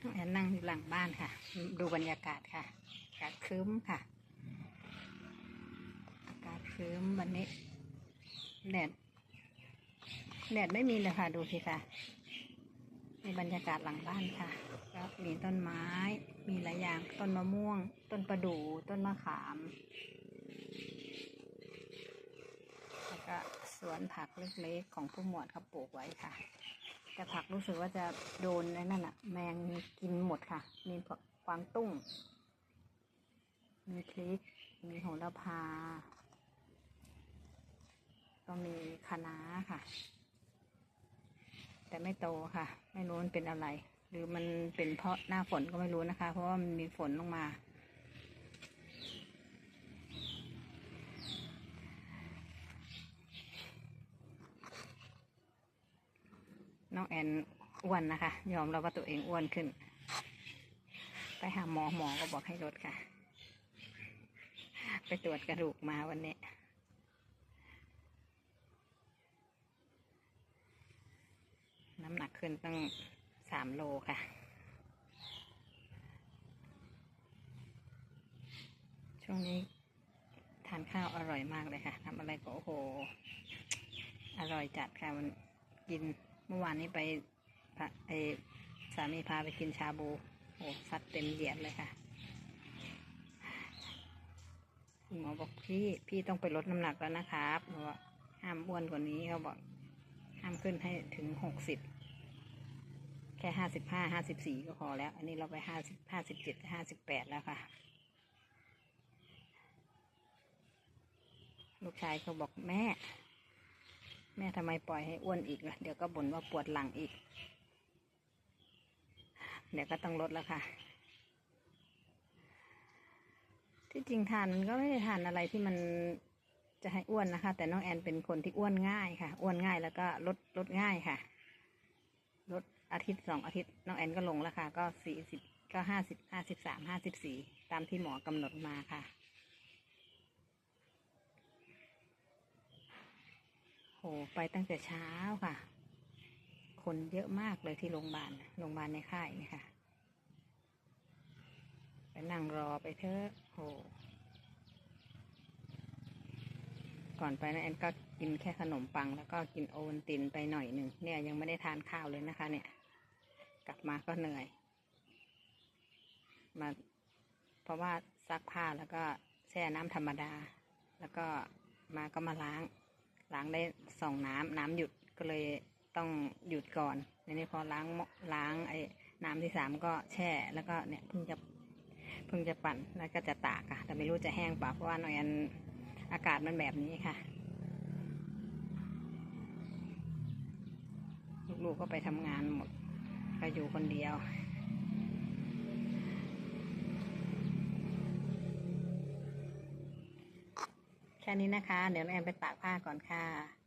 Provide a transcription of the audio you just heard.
แอนนั่งอยู่หลังบ้านค่ะ ดูบรรยากาศค่ะ อากาศครึ้มค่ะ อากาศครึ้มวันนี้ แดด แดดไม่มีเลยค่ะ ดูสิค่ะในบรรยากาศหลังบ้านค่ะ ก็มีต้นไม้ มีหลายอย่าง ต้นมะม่วง ต้นประดู่ ต้นมะขาม แล้วก็สวนผักเล็กๆของผู้หมวดเขาปลูกไว้ค่ะ แต่ผักรู้สึกว่าจะโดนไอ้นั่นอะแมงกินหมดค่ะ มีกวางตุ้ง มีพริก มีโหระพา ก็มีคะน้าค่ะ แต่ไม่โตค่ะ ไม่รู้มันเป็นอะไร หรือมันเป็นเพราะหน้าฝนก็ไม่รู้นะคะ เพราะว่ามันมีฝนลงมา น้องแอนอ้วนนะคะ ยอมรับว่าตัวเองอ้วนขึ้น ไปหาหมอหมอก็บอกให้ลดค่ะ ไปตรวจกระดูกมาวันนี้น้ำหนักขึ้นตั้งสามโลค่ะ ช่วงนี้ทานข้าวอร่อยมากเลยค่ะทำอะไรก็โอ้โห อร่อยจัดค่ะ มันกิน เมื่อวานนี้ไปไอสามีพาไปกินชาบู โอ้สัดเต็มเหยียดเลยค่ะคุณหมอบอกพี่พี่ต้องไปลดน้ำหนักแล้วนะครับเพราะว่าห้ามอ้วนกว่านี้เขาบอกห้ามขึ้นให้ถึงหกสิบแค่ห้าสิบห้าห้าสิบสี่ก็พอแล้ว อันนี้เราไปห้าสิบห้าสิบเจ็ดห้าสิบแปดแล้วค่ะ ลูกชายเขาบอกแม่ แม่ทำไมปล่อยให้อ้วนอีกล่ะ เดี๋ยวก็บ่นว่าปวดหลังอีก เดี๋ยวก็ต้องลดแล้วค่ะ ที่จริงทานมันก็ไม่ได้ทานอะไรที่มันจะให้อ้วนนะคะ แต่น้องแอนเป็นคนที่อ้วนง่ายค่ะ อ้วนง่ายแล้วก็ลดลดง่ายค่ะ ลดอาทิตย์สองอาทิตย์น้องแอนก็ลงแล้วค่ะ ก็สี่สิบก็ห้าสิบห้าสิบสามห้าสิบสี่ตามที่หมอกำหนดมาค่ะ โหไปตั้งแต่เช้าค่ะ คนเยอะมากเลยที่โรงพยาบาลโรงพยาบาลในค่ายนี่ค่ะ ไปนั่งรอไปเถอะโหก่อนไปนะแอนก็กินแค่ขนมปัง แล้วก็กินโอวัลตินไปหน่อยหนึ่งเนี่ยยังไม่ได้ทานข้าวเลยนะคะ เนี่ย กลับมาก็เหนื่อย มา เพราะว่าซักผ้าแล้วก็แช่น้ำธรรมดา แล้วก็มาก็มาล้าง ล้างได้สองน้ำน้ำหยุดก็เลยต้องหยุดก่อนในนี้พอล้างล้างไอ้น้ำที่สามก็แช่แล้วก็เนี่ยเพิ่งจะเพิ่งจะปั่นแล้วก็จะตากอะแต่ไม่รู้จะแห้งป่าเพราะว่าหน่อยอันอากาศมันแบบนี้ค่ะ ลูกๆก็ไปทำงานหมดก็อยู่คนเดียว แค่นี้นะคะ เดี๋ยวแอนไปตากผ้าก่อนค่ะ